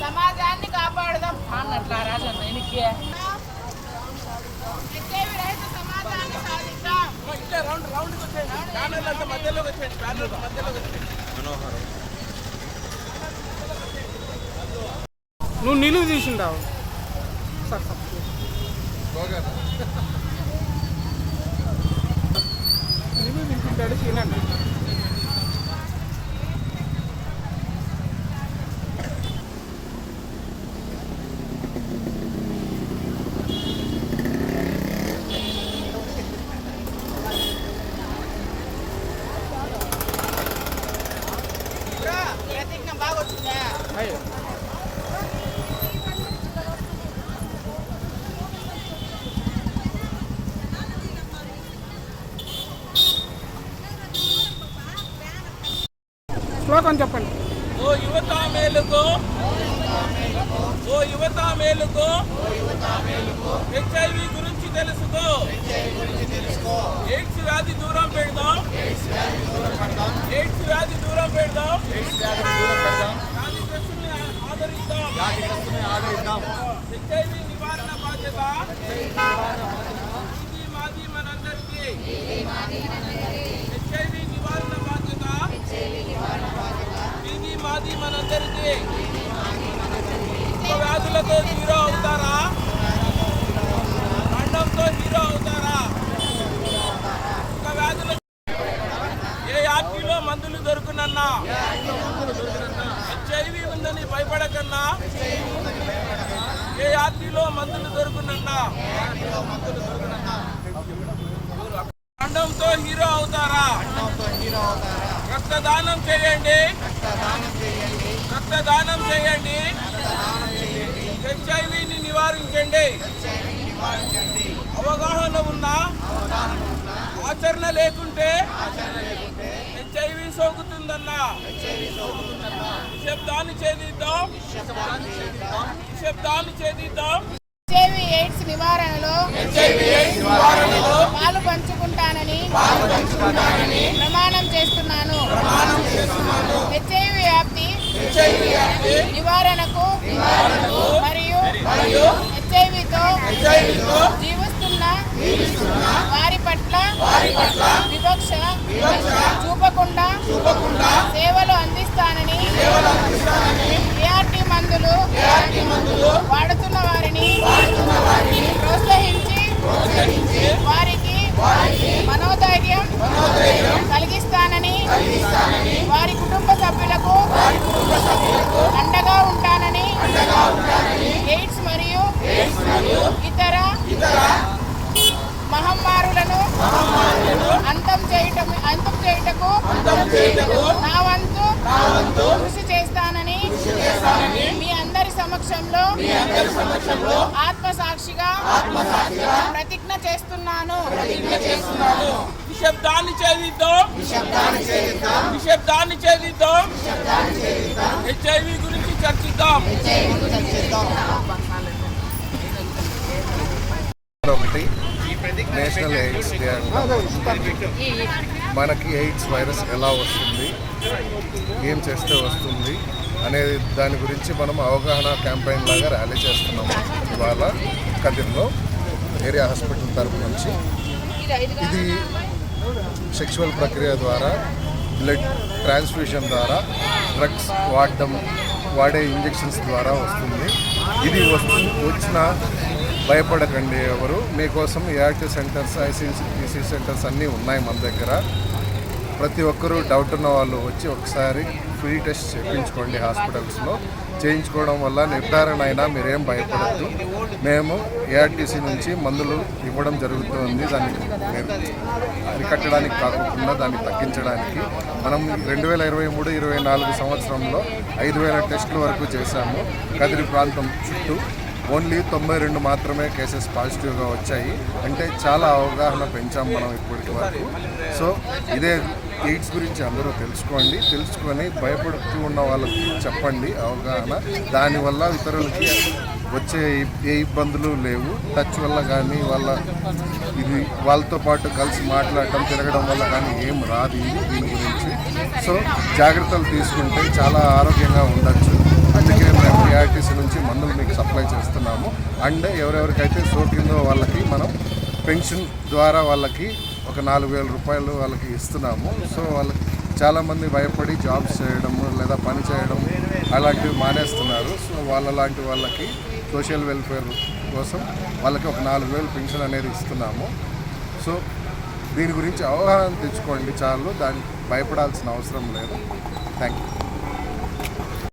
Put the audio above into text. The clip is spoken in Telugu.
సమాజాన్ని కాపాడదాం. అన్నట్లా రాజన్న ఎనికి సమాజాన్ని సాధిద్దాం నువ్వు నిలువు తీసిండావు. Sir sir. నిలువు శ్లోకం చెప్పండి. ఓ యువత మేలుకో. ఓ యువత మేలుకో. హెచ్ఐవి గురించి తెలుసుకో. ఎయిడ్స్ వ్యాధి దూరం పెడదాం. ఎయిడ్స్ వ్యాధి దూరం పెడదాం. వ్యాధిగ్రస్తుల్ని ఆదరిద్దాం. హెచ్ఐవి వ్యాధులతో హీరో అవుతారా? ఖండంతో హీరో అవుతారా? ఒక వ్యాధుల ఏ యాప్లో మందులు దొరుకునన్నా? హెచ్ఐవి ఉందని భయపడకన్నా? ఏ యాప్లో మందులు దొరుకునన్నా? ఖండంతో హీరో అవుతారా? రక్తదానం చేయండి. రక్తదానం చేయండి. నివారించండి అవగాహన ఉన్నా ఆచరణ లేకుంటే హెచ్ఐవి సోకుతుందన్నా. నిశ్శబ్దాన్ని ఛేదిద్దాం. నిశ్శబ్దాన్ని హెచ్ఐవి ఎయిడ్స్ నివారణలో పాలు పంచుకుంటానని ప్రమాణం చేస్తున్నాను. హెచ్ఐవి వ్యాప్తి నివారణకు మరియు జీవిస్తున్న వారి పట్ల వివక్ష చూపకుండా సేవలు అందిస్తానని ఏఆర్టీ మందులు వాడుతున్న వారిని ప్రోత్సహించి వారికి మనోధైర్యం కలిగిస్తానని నా వంతు కృషి చేస్తానని మీ అందరి సమక్షంలో ఆత్మ సాక్షిగా ప్రతిజ్ఞ చేస్తున్నాను. నిశ్శబ్దాన్ని ఛేదిద్దాం నిశ్శబ్దాన్ని ఛేదిద్దాం హెచ్ఐవి గురించి చర్చిద్దాం. నేషనల్ ఎయిడ్స్ డే మనకి ఎయిడ్స్ వైరస్ ఎలా వస్తుంది? ఏం చేస్తే వస్తుంది? అనే దాని గురించి మనం అవగాహన క్యాంపెయిన్ లాగా ర్యాలీ చేస్తున్నాము ఇవాళ కదిర్లో ఏరియా హాస్పిటల్ తరపు నుంచి. ఇది సెక్షువల్ ప్రక్రియ ద్వారా బ్లడ్ ట్రాన్స్ఫ్యూషన్ ద్వారా డ్రగ్స్ వాడడం వాడే ఇంజెక్షన్స్ ద్వారా వస్తుంది. ఇది వస్తు వచ్చిన భయపడకండి ఎవరు. మీకోసం ఏఆర్టీ సెంటర్స్ ఐసీసీ సెంటర్స్ అన్నీ ఉన్నాయి మన దగ్గర. ప్రతి ఒక్కరూ డౌట్ ఉన్న వాళ్ళు వచ్చి ఒకసారి ఫ్రీ టెస్ట్ చేయించుకోండి హాస్పిటల్స్లో. చేయించుకోవడం వల్ల నిర్ధారణ అయినా మీరేం భయపడద్దు. మేము ఏఆర్టీసీ నుంచి మందులు ఇవ్వడం జరుగుతుంది. దాన్ని అరికట్టడానికి కాకుండా దాన్ని తగ్గించడానికి. మనం రెండు వేల ఇరవై మూడు ఇరవై నాలుగు సంవత్సరంలో ఐదు వేల టెస్టుల వరకు చేశాము. కదిరి ప్రాంతం చుట్టూ ఓన్లీ తొంభై రెండు మాత్రమే కేసెస్ పాజిటివ్గా వచ్చాయి. అంటే చాలా అవగాహన పెంచాం మనం ఇప్పటికి వరకు. సో ఇదే ఎయిడ్స్ గురించి అందరూ తెలుసుకోండి. తెలుసుకొని భయపడుతూ ఉన్న వాళ్ళకి చెప్పండి అవగాహన. దానివల్ల ఇతరులకి వచ్చే ఏ ఇబ్బందులు లేవు. టచ్ వల్ల కానీ వాళ్ళ ఇది వాళ్ళతో పాటు కలిసి మాట్లాడటం తిరగడం వల్ల కానీ ఏం రాదు దీని గురించి. సో జాగ్రత్తలు తీసుకుంటే చాలా ఆరోగ్యంగా ఉండొచ్చు. అందుకే మేము ఏఆర్టీసీ నుంచి మందులు మీకు సప్లై చేస్తున్నాము. అండ్ ఎవరెవరికైతే సోకిందో వాళ్ళకి మనం పెన్షన్ ద్వారా వాళ్ళకి ఒక నాలుగు వేల రూపాయలు వాళ్ళకి ఇస్తున్నాము. సో వాళ్ళకి చాలామంది భయపడి జాబ్స్ చేయడము లేదా పని చేయడం అలాంటివి మానేస్తున్నారు. సో వాళ్ళ లాంటి వాళ్ళకి సోషల్ వెల్ఫేర్ కోసం వాళ్ళకి ఒక నాలుగు వేలు పెన్షన్ అనేది ఇస్తున్నాము. సో దీని గురించి అవగాహన తెచ్చుకోండి చాలు. దానికి భయపడాల్సిన అవసరం లేదు. Thank you